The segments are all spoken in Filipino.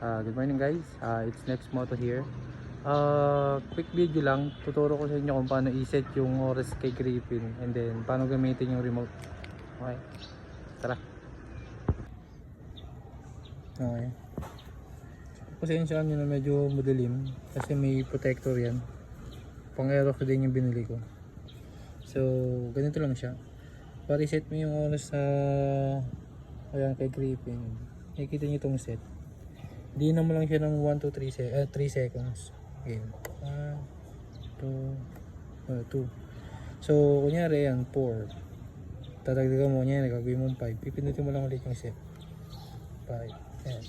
Uh, good morning guys, uh, it's Next Moto here. Uh, quick video lang, tuturo ko sa inyo kung paano i-set yung oras kay Griffin and then paano gamitin yung remote. Okay, tara. Okay. Pasensyaan nyo na medyo madilim kasi may protector yan. Pang aerox din yung binili ko. So, ganito lang siya. Para i-set mo yung oras sa ayan kay Griffin. Nakikita nyo itong set. Di na mo lang siya ng 1 to 3 se eh, 3 seconds. Okay. 1, 2, 2. So, kunyari yan, 4. Tatagdagan mo niya, gagawin mo 5. Pipindutin mo lang ulit yung set. 5. Ayan.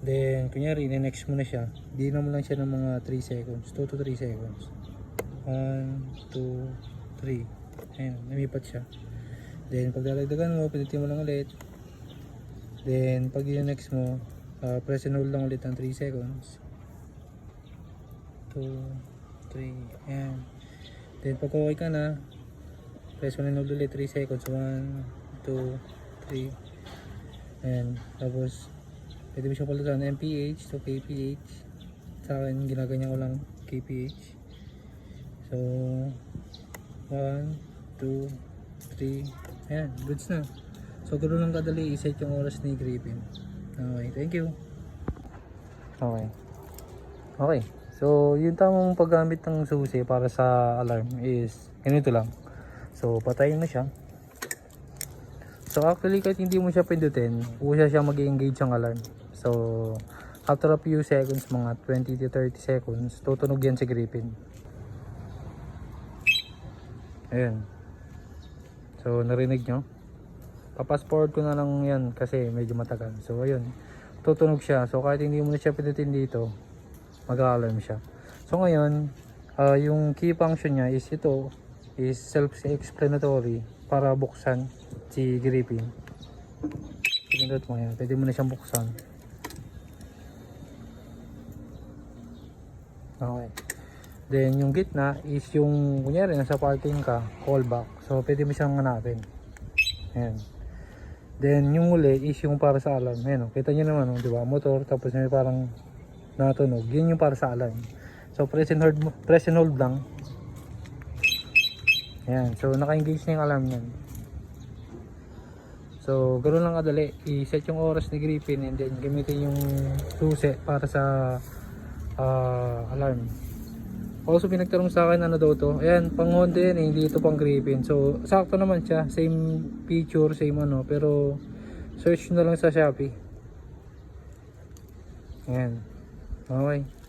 Then, kunyari, next mo na siya. Di na mo lang siya ng mga 3 seconds. 2 to 3 seconds. 1, 2, 3. Ayan, namipat siya. Then, pag dadagdagan mo, pindutin mo lang ulit. Then, pag yun next mo, uh, press and hold lang ulit ng 3 seconds. 2, 3, ayan. Then, pag okay ka na, press and hold ulit 3 seconds. 1, 2, 3. Ayan. Tapos, pwede mo siya palitan ng MPH to KPH. Sa akin, ginaganyan ko lang KPH. So, 1, 2, 3. Ayan, goods na. So, ganoon lang kadali i-set yung oras ni Griffin. Okay, thank you. Okay. Okay. So, yung tamang paggamit ng susi para sa alarm is ganito lang. So, patayin mo siya. So, actually, kahit hindi mo siya pindutin, usa siya mag-engage ang alarm. So, after a few seconds, mga 20 to 30 seconds, tutunog yan si Griffin. Ayan. So, narinig nyo? Papas forward ko na lang yan kasi medyo matagal. So, ayun. Tutunog siya. So, kahit hindi mo na siya pindutin dito, mag-alarm siya. So, ngayon, ah, yung key function niya is ito, is self-explanatory para buksan si Griffin. Pinindot mo yan. Pwede mo na siyang buksan. Okay. Then, yung gitna is yung, kunyari, nasa parking ka, callback. So, pwede mo siyang hanapin. Ayan. Then, yung uli is yung para sa alarm. Ayan, oh. kita nyo naman, oh, di ba? Motor, tapos may parang natunog. Yun yung para sa alarm. So, press and hold, press and hold lang. Ayan. So, naka-engage na yung alarm yan. So, ganoon lang kadali. I-set yung oras ni Griffin and then gamitin yung susi para sa ah, alarm. Also, pinagtanong sa akin ano daw to. Ayan, pang Honda yan eh, hindi ito pang Griffin. So, sakto naman siya. Same feature, same ano. Pero, search na lang sa Shopee. Ayan. Okay.